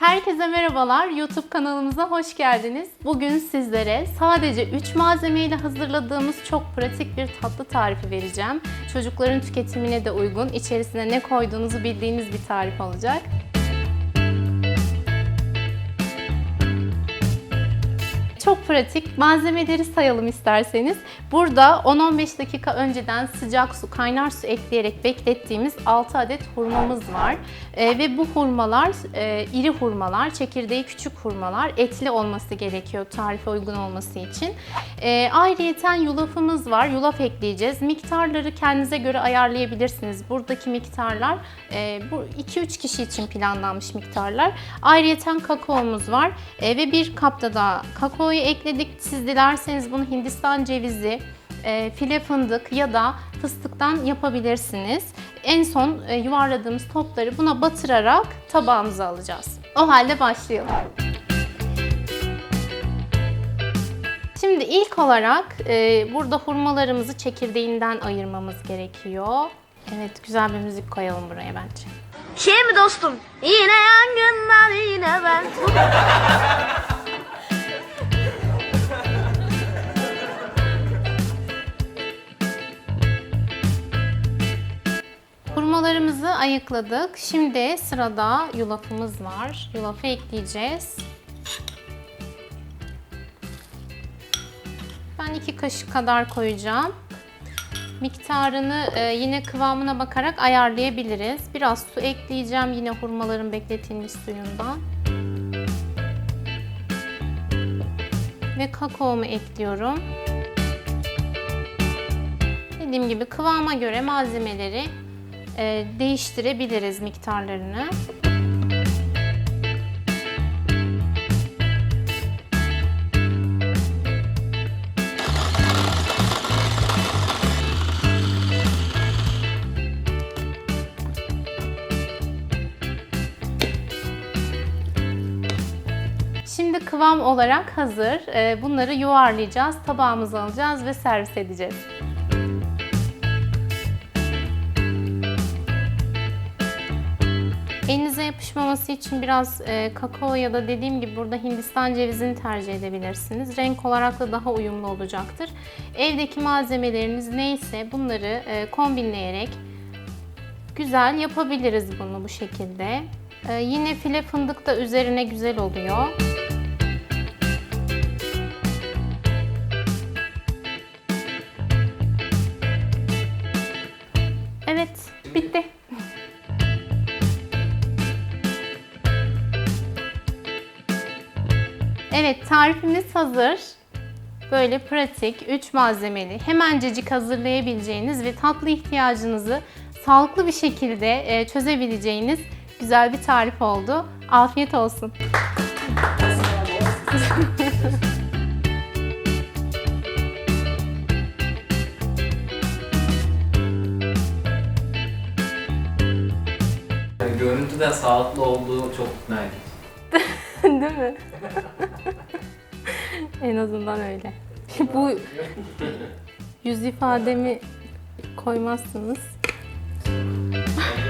Herkese merhabalar. YouTube kanalımıza hoş geldiniz. Bugün sizlere sadece 3 malzemeyle hazırladığımız çok pratik bir tatlı tarifi vereceğim. Çocukların tüketimine de uygun, içerisine ne koyduğunuzu bildiğiniz bir tarif olacak. Çok pratik. Malzemeleri sayalım isterseniz. Burada 10-15 dakika önceden sıcak su, kaynar su ekleyerek beklettiğimiz 6 adet hurmamız var. Ee, ve bu hurmalar e, iri hurmalar, çekirdeği küçük hurmalar. Etli olması gerekiyor tarife uygun olması için. Ee, ayrıyeten yulafımız var. Yulaf ekleyeceğiz. Miktarları kendinize göre ayarlayabilirsiniz. Buradaki miktarlar e, bu 2-3 kişi için planlanmış miktarlar. Ayrıyeten kakaomuz var. E, ve bir kapta da kakaoyu ekledik. Siz dilerseniz bunu Hindistan cevizi, e, file fındık ya da fıstıktan yapabilirsiniz. En son e, yuvarladığımız topları buna batırarak tabağımıza alacağız. O halde başlayalım. Şimdi ilk olarak e, burada hurmalarımızı çekirdeğinden ayırmamız gerekiyor. Evet güzel bir müzik koyalım buraya bence. Şey mi dostum? Yine yangınlar yine ben. Hurmalarımızı ayıkladık. Şimdi sırada yulafımız var. Yulafı ekleyeceğiz. Ben iki kaşık kadar koyacağım. Miktarını e, yine kıvamına bakarak ayarlayabiliriz. Biraz su ekleyeceğim yine hurmaların bekletilmiş suyundan. Ve kakaomu ekliyorum. Dediğim gibi kıvama göre malzemeleri değiştirebiliriz miktarlarını. Şimdi kıvam olarak hazır. E, Bunları yuvarlayacağız, tabağımıza alacağız ve servis edeceğiz. Elinize yapışmaması için biraz e, kakao ya da dediğim gibi burada Hindistan cevizini tercih edebilirsiniz. Renk olarak da daha uyumlu olacaktır. Evdeki malzemeleriniz neyse bunları e, kombinleyerek güzel yapabiliriz bunu bu şekilde. E, yine file fındık da üzerine güzel oluyor. Evet, bitti. Evet, tarifimiz hazır. Böyle pratik, 3 malzemeli, hemencecik hazırlayabileceğiniz ve tatlı ihtiyacınızı sağlıklı bir şekilde e, çözebileceğiniz güzel bir tarif oldu. Afiyet olsun. Görüntüden sağlıklı olduğu çok edici. Değil mi? en azından öyle. Bu yüz ifademi koymazsınız.